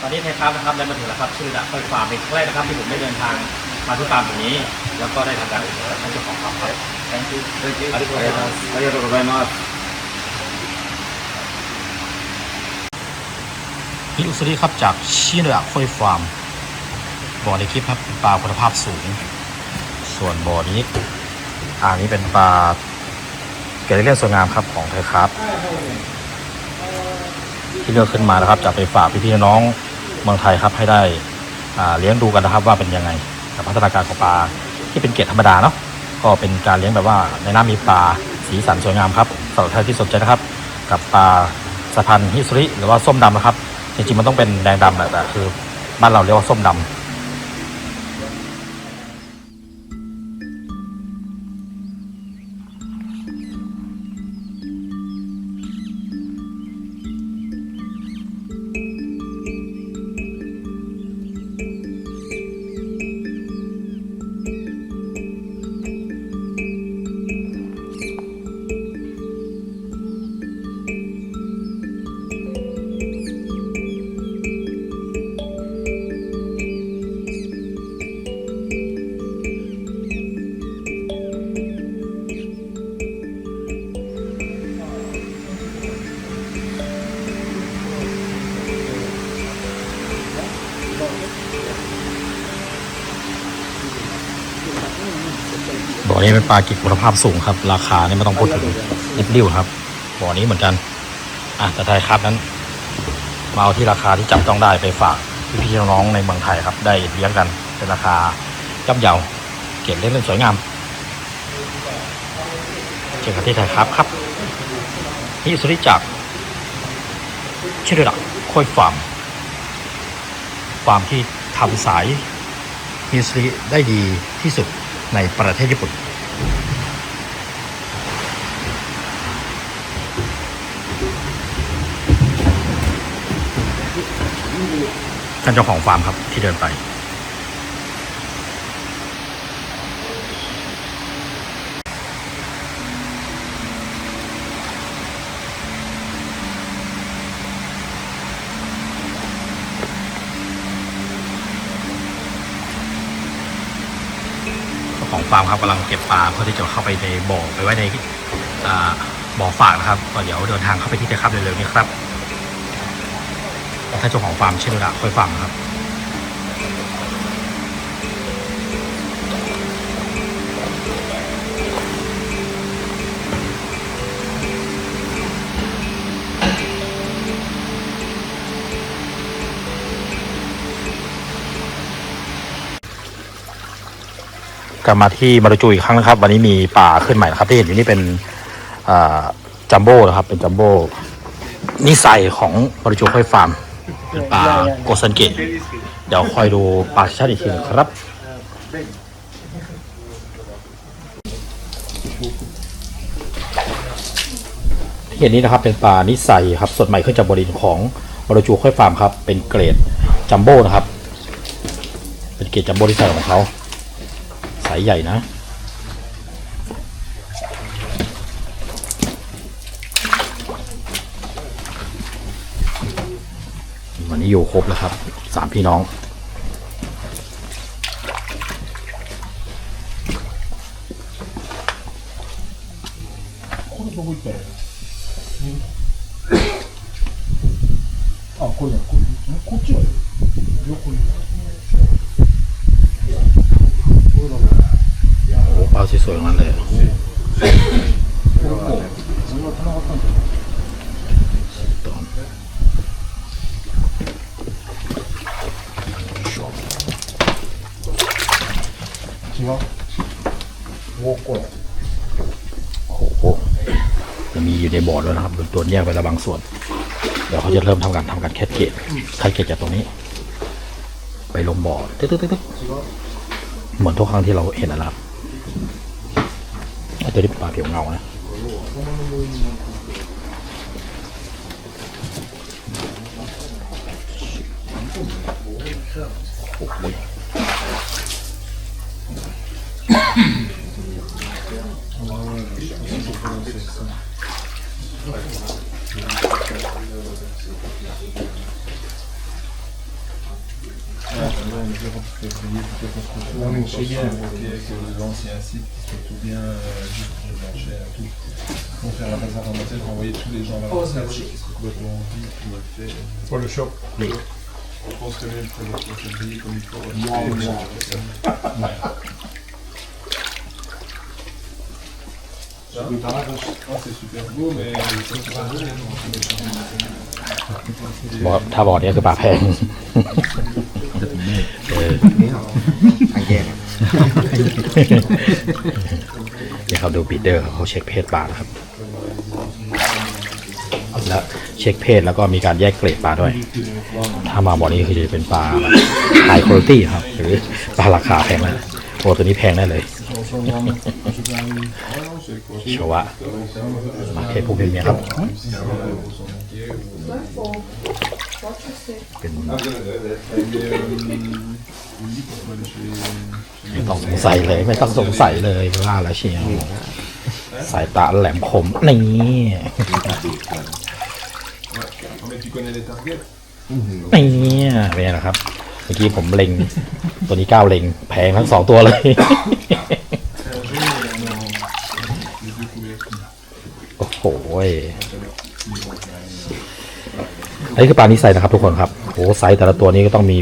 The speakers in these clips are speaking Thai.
ตอนนี้ไทยฟาร์มนะครับได้มาถึงแล้วครับชื่อดะค่อยฟาร์มเป็แรกนะครับที่ผมได้เดินทางมาที่ฟาร์มแบบนี้ แล้วก็ได้ทำการอุดหนุนเจ้าของฟาร์มครับ thank you ありがとうございますあขอบคุณมากพี่อุสรีครับจากชิโนดะค่อยฟาร์มบ่อในคลิปครับปลาคุณภาพสูง ส่วนบ่อนี้อันนี้เป็นปลาเกล็ดเลือดสวยงามครับของไทยครับ ที่เลือกขึ้นมานะครับจะไปฝากพี่ๆน้อง มืองไทยครับให้ได้เลี้ยงดูกันนะครับว่าเป็นยังไงพัฒนาการของปลาที่เป็นเกล็ดธรรมดาเนาะก็เป็นการเลี้ยงแบบว่าในน้ำมีปลาสีสันสวยงามครับสำหรับท่านที่สนใจนะครับ กับปลาสะพันฮิสุริหรือว่าส้มดำนะครับ จริงๆมันต้องเป็นแดงดำแหละแต่คือบ้านเราเรียกว่าส้มดำ นี้เป็นปลากิจคุณภาพสูงครับ ราคานี่ไม่ต้องพูดถึงนิดเดียวครับบ่อนี้เหมือนกัน อะแต่ไทยครับนั้น มาเอาที่ราคาที่จับต้องได้ไปฝากพี่ๆน้องๆในเมืองไทยครับ ได้เลี้ยงกันเป็นราคาย่อมเยาเก็บเล่นเล่นสวยงามเจอกันที่ไทยครับครับนี่สุริจักชื่อระดับค่อยฟาร์มฟาร์มที่ทำสายมิสริได้ดีที่สุดในประเทศญี่ปุ่น ท่านเจ้าของฟาร์มครับที่เดินไปเจ้าของฟาร์มครับกำลังเก็บปลาเพื่อที่จะเข้าไปในบ่อไปไว้ในบ่อฝากนะครับก็เดี๋ยวเดินทางเข้าไปที่เทครับเร็วๆนี้ครับ ท่าเจ้าของฟาร์มเชื่อระค่อยฟาร์มครับ กลับมาที่มารุจูอีกครั้งนะครับ วันนี้มีป่าขึ้นใหม่นะครับที่เห็นอยู่นี่เป็นจัมโบ้นะครับเป็นจัมโบ้นิสัยของมารุจูค่อยฟาร์ม เป็นปลาโกซันเกะเดี๋ยวคอยดูปลาชัดอีกทีหนึงครับ ที่เห็นนี้นะครับเป็นปลานิสัยครับสดใหม่ขึ้นจากบรินของมารุจูค่อยฟาร์มครับ เป็นเกรดจัมโบ้นะครับ เป็นเกรดจัมโบ้ที่ใส่ของเขาสายใหญ่นะ วันนี้อยู่ครบแล้วครับสามพี่น้องออกคะคุโอ้ปลาสวยๆงั้นเลย วโวกะโอ้โหจะมีอยู่ในบอร์ดแล้วนะครับตัวแยกไปละบางส่วน เดี๋ยวเขาจะเริ่มทำการทำการแคดเกตคัดเกตจากตรงนี้ ไปลงบอร์ดตึ๊ดตึ๊ดตึ๊ดเหมือนทุกครั้งที่เราเห็นนะครับตัวนี้ปลาเผียวเงานะโอ้โห essayer plutôt qu'on se retrouve que site qui tout bien euh, juste pour tout. On faire la bazar en hôtel, envoyer tous les gens là oh. Euh, pour le shop. Oui. Pense que même ça va se payer comme il faut. Ça Ah, c'est super beau, mais c'est pas beau, mais non, c'est บอกถ้าบอกเนี่ยคือปลาแพงเออทางแยกเดี๋ยวเขาดูบีดเดอร์เขาเช็คเพศปลานะครับ แล้วเช็คเพศแล้วก็มีการแยกเกรดปลาด้วย ถ้ามาบ่อนี้คือจะเป็นปลาไฮคุณภาพครับ หรือปลาราคาแพงนะโอ้ตัวนี้แพงแน่เลย โชวะมาเพศผู้เป็นเมียครับ เป็นไม่ต้องสงสัยเลย ไม่ต้องสงสัยเลยว่าแล้วเชียวสายตาแหลมคมนี่นี่เป็นไงล่ะครับ เมื่อกี้ผมเล็ง ตัวนี้ก้าวเล็งแพงทั้งสองตัวเลย โอ้โหยอันนี้คือปลานิไซนะครับทุกคนครับโอ้ไซส์แต่ละตัวนี้ก็ต้องมี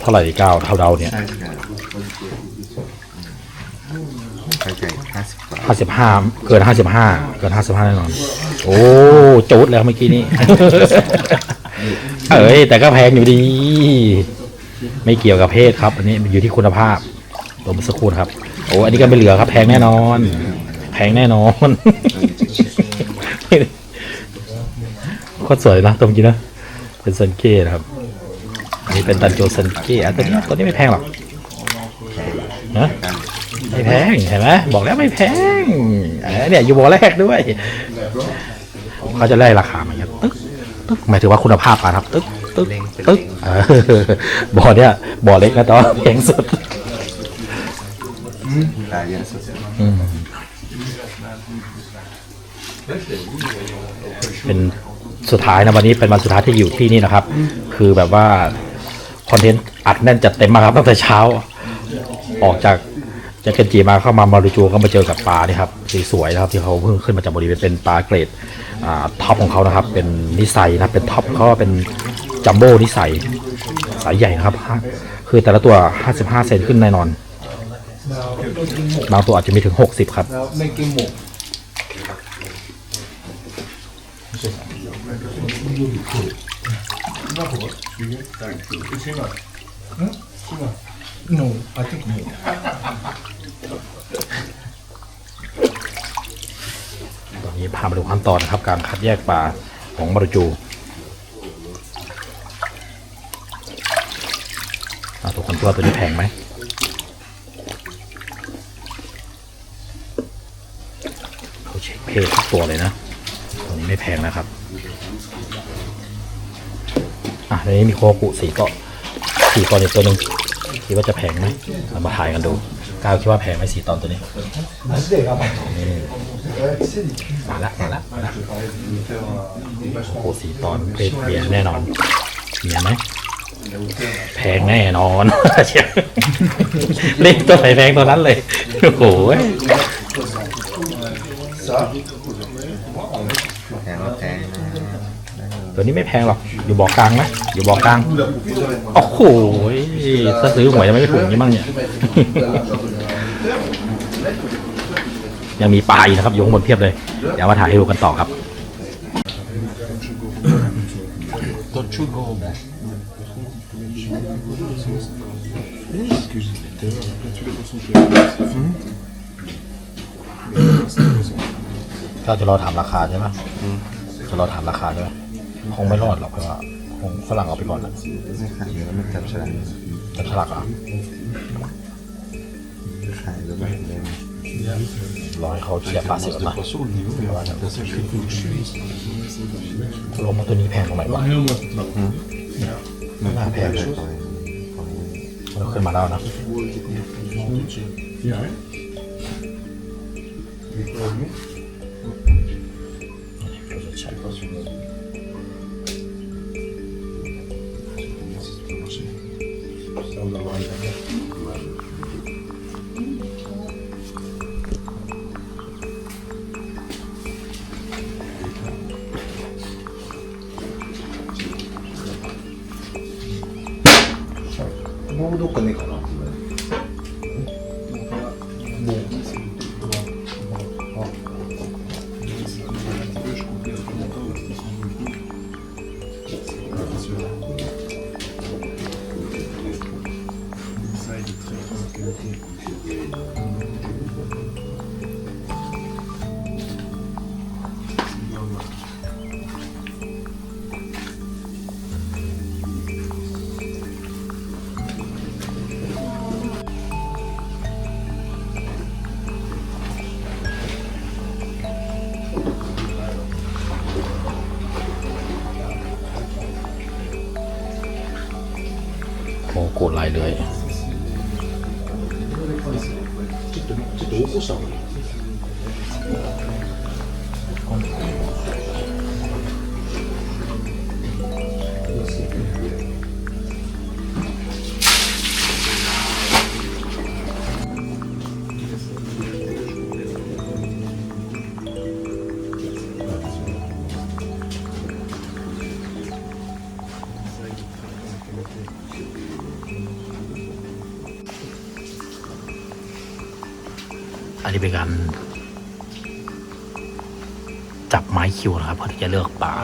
เท่าไหร่ดีก้าวเท่าเดาเนี่ยห้าสิบห้าเกินห้าสิบห้าเกินห้าสิบห้าแน่นอน โอ้จุดแล้วเมื่อกี้นี้เอ้ยแต่ก็แพงอยู่ดี ไม่เกี่ยวกับเพศครับ อันนี้อยู่ที่คุณภาพตัวมื่อสักครู่ครับ โอ้อันนี้ก็ไม่เหลือครับแพงแน่นอน แพงแน่นอน โคตรสวยนะตรงนี้นะ เป็นซันเก้นะครับ อันนี้เป็นตันโจซันเก้อะตัวนี้ตัวนี้ไม่แพงหรอกนะไม่แพงเห็นไหมบอกแล้วไม่แพงเนี่ยอยู่บอแรกด้วยเขาจะไล่ราคามาอย่างตึ๊กตึ๊กหมายถึงว่าคุณภาพปลาครับ ตึ๊กตึ๊กตึ๊กบ่อเนี่ยบ่อเล็กนะต่ว่าแพงสุดอะสุดอืม เป็นสุดท้ายนะวันนี้เป็นวันสุดท้ายที่อยู่ที่นี่นะครับ คือแบบว่าคอนเทนต์อัดแน่นจัดเต็มมากครับตั้งแต่เช้า ออกจากจากเกันจีมาเข้ามามาริจูก็มาเจอกับปลานี่ครับสวยๆนะครับที่เขาเพิ่งขึ้นมาจากบริเวณเป็นปลาเกรดท็อปของเขานะครับ เป็นนิสัยนะเป็นท็อปเขาก็เป็นจัมโบ้นิสัยสายใหญ่นะครับ คือแต่ละตัว 55 เซนขึ้นแน่นอนบางตัวอาจจะมีถึง 60 ครับ No, I think no. ตอนนี้พามาดูขั้นตอนนะครับ การคัดแยกปลาของมารุจูอะทุกคนคิดว่าตัวนี้แพงไหมเขาเช็คเพศทุกตัวเลยนะ ตัวนี้ไม่แพงนะครับ อะในนี้มีโคกุสีก็สี่ตอนอีกตัวหนึ่งคิดว่าจะแพงไหมเรามาถ่ายกันดูก้าวคิดว่าแพงไหมสี่ตอนตัวนี้มาละมาละมาละโอ้โหสีตอนเพศเมียแน่นอนเมียไหมแพงแน่นอนเชียวเล่นตัวไหนแพงตัวนั้นเลย โอ้โห แพงก็แพงนะตัวนี้ไม่แพงหรอก อยู่บ่อกลางไหมอยู่บ่อกลาง โอ้โหถ้าซื้อหวยจะไม่ถูกอย่างนี้มั่งเนี่ย ยังมีปลาอีกนะครับอยข้างบนเพียบเลย เดี๋ยวมาถ่ายให้ดูกันต่อครับ ก็จะรอถามราคาใช่ไหมจะรอถามราคาใช่ไหมคงไม่รอดหรอกเพราะว่าคงฝรั่งเอาไปก่อนนะไม่ขายเยอะไม่จับฉลากจะฉลากเหรอะขายแล้วแบบเล่นรอให้เขาเชียร์ปลาเสียมาลงมาตัวนี้แพงตรงไหนวะ มันแพงเลยเราขึ้นมาแล้วนะเもうどっかねえかな 아리베감 ม้คิวนะครับเพื่อที่จะเลือกปลา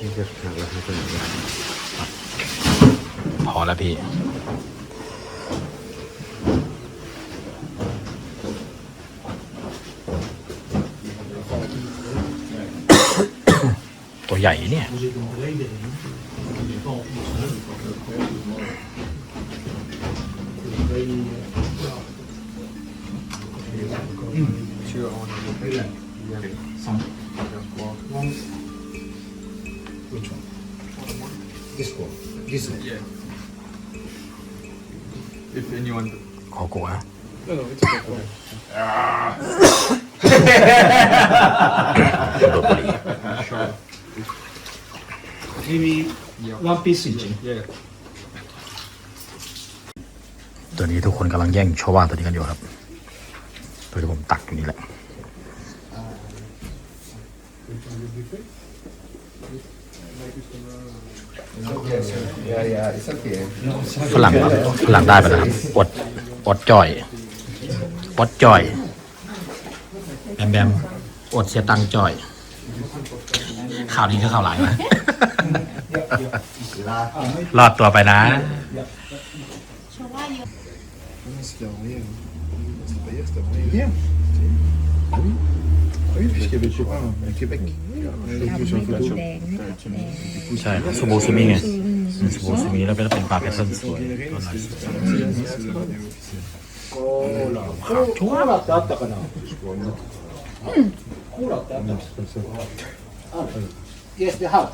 นี่จะหาว่าให้คนอื่นพอ แล้วพี่ ตัวใหญ่เนี่ย If anyone ขอกลัว No, no, it's okay. โดดบุหรี่ Maybe one piece each. Yeah. ตัวนี้ทุกคนกำลังแย่งชาวบ้านตัวนี้กันอยู่ครับตัวที่ผมตักอยู่นี่แหละ Yeah, yeah, it's okay. ฝรั่งครับฝรั่งได้ไปแล้วครับอดอดจ่อยอดจ่อย แบมแบมอดเสียตังค์จ่อย ข่าวนี้คือข่าวหลายนะ รอดตัวไปนะ C'était rien. C'était pas hier, c'était rien. Hier Oui. Oui, puisqu'il y avait copain à Québec. Il a pris sur la photo. แดงนี่ครับแดง ใช่ครับซูโบซูมิไงซูโบซูมิแล้วก็เป็นปลาแพทเทิร์นสวยตัวนั้นコーラってあったかなコーラってあった Yes, they have.